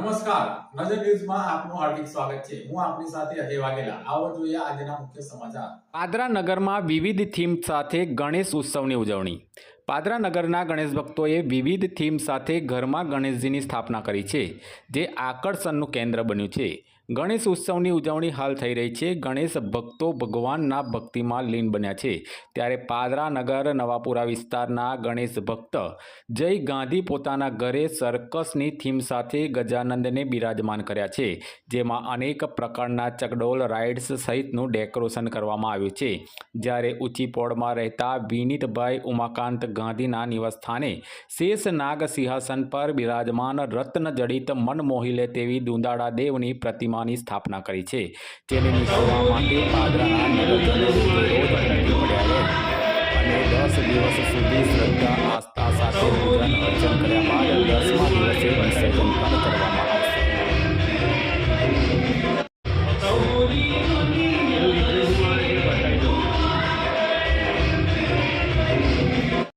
નમસ્કાર. નજર ન્યૂઝમાં આપનું હાર્દિક સ્વાગત છે. હું આપની સાથે અજય વાઘેલા. આવો જોઈએ આજના મુખ્ય સમાચાર. પાદરા નગરમાં વિવિધ થીમ સાથે ગણેશ ઉત્સવની ઉજવણી. પાદરા નગરના ગણેશ ભક્તોએ વિવિધ થીમ સાથે ઘરમાં ગણેશજીની સ્થાપના કરી છે, જે આકર્ષણનું કેન્દ્ર બન્યું છે. ગણેશ ઉત્સવની ઉજવણી હાલ થઈ રહી છે. ગણેશ ભક્તો ભગવાનના ભક્તિમાં લીન બન્યા છે. ત્યારે પાદરા નગર, નવાપુરા વિસ્તારના ગણેશ ભક્ત જય ગાંધી પોતાના ઘરે સર્કસની થીમ સાથે ગજાનંદને બિરાજમાન કર્યા છે, જેમાં અનેક પ્રકારના ચકડોલ રાઇડ્સ સહિતનું ડેકોરેશન કરવામાં આવ્યું છે. જ્યારે ઊંચી પોળમાં રહેતા વિનીતભાઈ ઉમાકાંત ગાંધીના નિવાસસ્થાને શેષ નાગ સિંહાસન પર બિરાજમાન રત્ન જડિત મન મોહી લે તેવી દુંદાળા દેવની પ્રતિમાની સ્થાપના કરી છે, જેને નિભાવવા માટે પાદરાના દસ દિવસ સુધી શ્રદ્ધા, આસ્થા સાથે પૂજન અર્ચન કર્યા બાદ દસમા દિવસે વિસર્જન પણ કરવામાં આવશે.